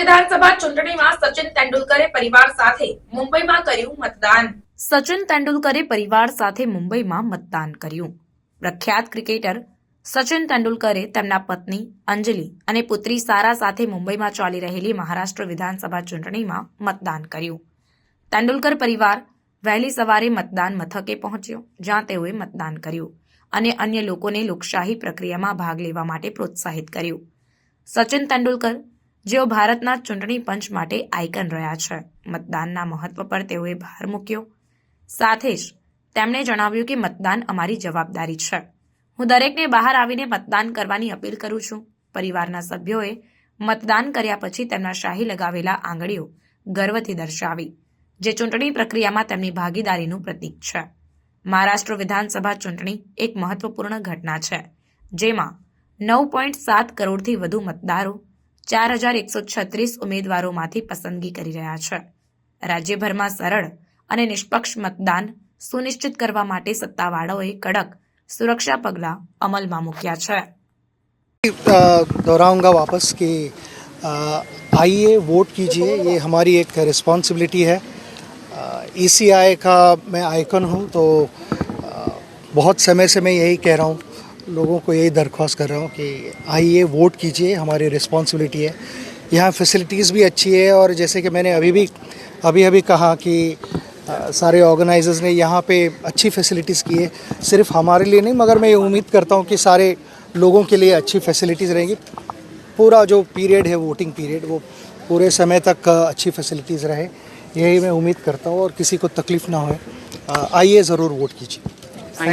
વિધાનસભા ચૂંટણીમાં સચિન તેંડુલકરે પરિવાર સાથે મુંબઈમાં કર્યું મતદાન. સચિન તેંડુલકરે પરિવાર સાથે મુંબઈમાં મતદાન કર્યું. પ્રખ્યાત ક્રિકેટર સચિન તેંડુલકરે તેમના પત્ની અંજલિ અને પુત્રી સારા સાથે મુંબઈમાં ચાલી રહેલી મહારાષ્ટ્ર વિધાનસભા ચૂંટણીમાં મતદાન કર્યું. તેંડુલકર પરિવાર વહેલી સવારે મતદાન મથકે પહોંચ્યો, જ્યાં તેઓએ મતદાન કર્યું અને અન્ય લોકોને લોકશાહી પ્રક્રિયામાં ભાગ લેવા માટે પ્રોત્સાહિત કર્યું. સચિન તેંડુલકર જેઓ ભારતના ચૂંટણી પંચ માટે આઇકન રહ્યા છે. મતદાનના મહત્વ પર તેઓએ ભાર મૂક્યો. સાથે જ તેમણે જણાવ્યું કે મતદાન અમારી જવાબદારી છે. હું દરેકને બહાર આવીને મતદાન કરવાની અપીલ કરું છું. પરિવારના સભ્યોએ મતદાન કર્યા પછી તેમના શાહી લગાવેલા આંગળીઓ ગર્વથી દર્શાવી, જે ચૂંટણી પ્રક્રિયામાં તેમની ભાગીદારીનું પ્રતીક છે. મહારાષ્ટ્ર વિધાનસભા ચૂંટણી એક મહત્વપૂર્ણ ઘટના છે, જેમાં નવ પોઈન્ટ સાત કરોડથી વધુ મતદારો ચાર હજાર એકસો છત્રીસ ઉમેદવારોમાંથી પસંદગી કરી રહ્યા છે રાજ્યભરમાં સરળ અને નિષ્પક્ષ મતદાન સુનિશ્ચિત કરવા માટે સત્તાવાળાઓએ કડક સુરક્ષા પગલાં અમલમાં મૂક્યા છે अ, दोहराऊंगा वापस कि अ, आइए वोट कीजिए ये हमारी एक रिस्पॉन्सिबिलिटी है ई सी आई का मैं आइकन हूँ तो अ, बहुत समय से मैं यही कह रहा हूँ लोगों को यही दरख्वास्त कर रहा हूँ कि आइए वोट कीजिए हमारी रिस्पॉन्सिबिलिटी है। यहाँ फैसिलिटीज़ भी अच्छी है और जैसे कि मैंने अभी भी अभी अभी कहा कि अ, सारे ऑर्गेनाइजर्स ने यहाँ पे अच्छी फैसिलिटीज़ की है। सिर्फ़ हमारे लिए नहीं मगर मैं ये उम्मीद करता हूँ कि सारे लोगों के लिए अच्छी फैसिलिटीज़ रहेंगी। पूरा जो पीरियड है वोटिंग पीरियड वो पूरे समय तक अच्छी फैसिलिटीज़ रहे। यही मैं उम्मीद करता हूँ और किसी को तकलीफ़ ना हो। आइए ज़रूर वोट कीजिए।